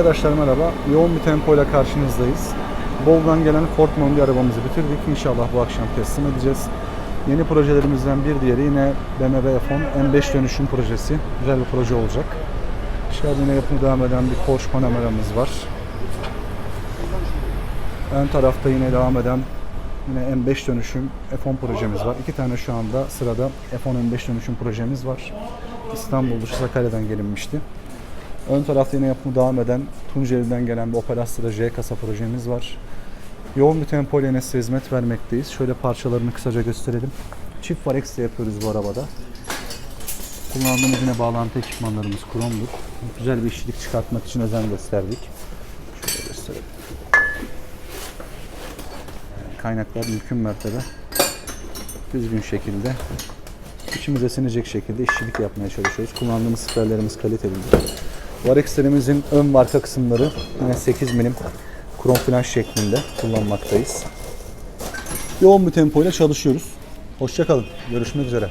Arkadaşlar merhaba. Yoğun bir tempoyla karşınızdayız. Bolu'dan gelen Ford Mondeo arabamızı bitirdik. İnşallah bu akşam teslim edeceğiz. Yeni projelerimizden bir diğeri yine BMW F10 M5 dönüşüm projesi. Güzel bir proje olacak. İçeride yine yapımı devam eden bir Porsche Panamera'mız var. Ön tarafta yine devam eden yine M5 dönüşüm F10 projemiz var. İki tane şu anda sırada F10 M5 dönüşüm projemiz var. İstanbul dışı Sakarya'dan gelinmişti. Ön tarafta yine yapımı devam eden Tunceli'den gelen bir Opel Astra J kasa projemiz var. Yoğun bir tempo ile size hizmet vermekteyiz. Şöyle parçalarını kısaca gösterelim. Çift Varex de yapıyoruz bu arabada. Kullandığımız yine bağlantı ekipmanlarımız kromdur. Güzel bir işçilik çıkartmak için özen gösterdik. Şöyle gösterelim. Kaynaklar mümkün mertebe düzgün şekilde içimize sinecek şekilde işçilik yapmaya çalışıyoruz. Kullandığımız siperlerimiz kaliteli. Varexlerimizin ön ve arka kısımları yine 8 milim krom flanş şeklinde kullanmaktayız. Yoğun bir tempoyla çalışıyoruz. Hoşçakalın. Görüşmek üzere.